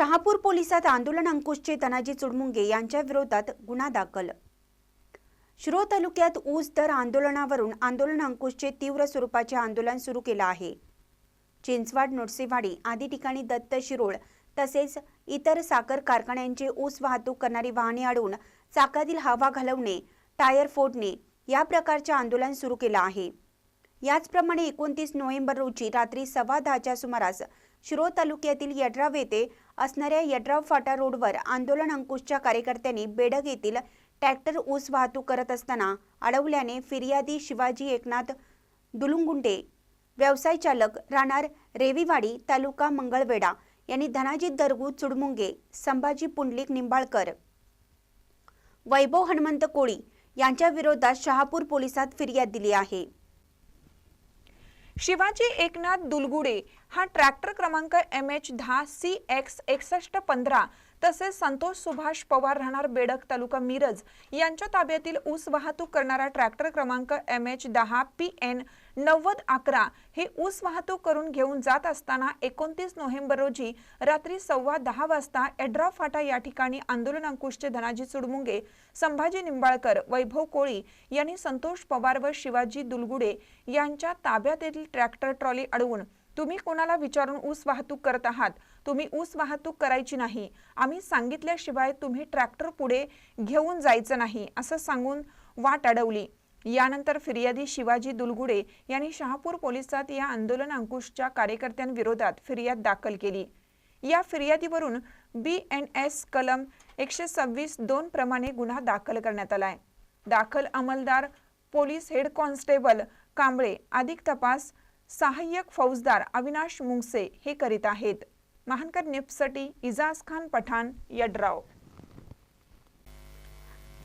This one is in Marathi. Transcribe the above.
शहापूर पोलिसात आंदोलन अंकुशचे तनाजी चुडमुंगे यांच्या विरोधात गुन्हा दाखल. शिरो तालुक्यात ऊस दर आंदोलनावरून आंदोलन अंकुशचे तीव्र स्वरूपाचे आंदोलन सुरू केलं आहे. चिंचवाड नुडसेवाडी आदी ठिकाणी दत्त शिरोळ तसेच इतर साखर कारखान्यांचे ऊस वाहतूक करणारी वाहने अडवून चाकातील हवा घालवणे टायर फोडणे या प्रकारचे आंदोलन सुरू केलं आहे. याचप्रमाणे एकोणतीस नोव्हेंबर रोजी रात्री सव्वा दहाच्या सुमारास शिरो तालुक्यातील यड्राव येथे असणाऱ्या यड्राव फाटा रोडवर आंदोलन अंकुशच्या कार्यकर्त्यांनी बेडग येथील ट्रॅक्टर ऊस वाहतूक करत असताना अडवल्याने फिर्यादी शिवाजी एकनाथ दुलुंगुंडे व्यवसाय चालक राहणार रेवीवाडी तालुका मंगळवेढा यांनी धनाजित दरगू चुडमुंगे संभाजी पुंडलिक निंबाळकर वैभव हनुमंत कोळी यांच्या विरोधात शहापूर पोलिसात फिर्याद दिली आहे. शिवाजी एकनाथ दुलगुडे हा ट्रॅक्टर क्रमांक एम एच दहा सी एक्स एकसष्ट पंधरा तसेच संतोष सुभाष पवार राहणार बेडक तालुका मिरज यांच्या ताब्यातील ऊस वाहतूक करणारा ट्रॅक्टर क्रमांक एम एच दहा पी एन नव्वद अकरा हे ऊस वाहतूक करून घेऊन जात असताना एकोणतीस नोव्हेंबर रोजी रात्री सव्वा दहा वाजता एड्रा फाटा या ठिकाणी आंदोलन अंकुशचे धनाजी चुडमुंगे संभाजी निंबाळकर वैभव कोळी यांनी संतोष पवार व शिवाजी दुलगुडे यांच्या ताब्यातील ट्रॅक्टर ट्रॉली अडवून तुम्ही कोणाला विचारून ऊस वाहतूक करत आहात? तुम्ही ऊस वाहतूक करायची नाही. आम्ही सांगितल्याशिवाय तुम्ही ट्रॅक्टर पुढे घेऊन जायचं नाही असं सांगून वाट अडवली. यानंतर फिर्यादी शिवाजी दुलगुडे यांनी शहापूर पोलिसात या आंदोलन अंकुशच्या कार्यकर्त्यांविरोधात फिर्याद दाखल केली. या फिर्यादीवरून बी एन एस कलम एकशे सव्वीस दोन प्रमाणे गुन्हा दाखल करण्यात आलाय. दाखल अंमलदार पोलीस हेड कॉन्स्टेबल कांबळे अधिक तपास सहाय्यक फौजदार अविनाश मुंगसे हे करीत आहेत. महानकर निपसटी इजाज खान पठाण यड्राव.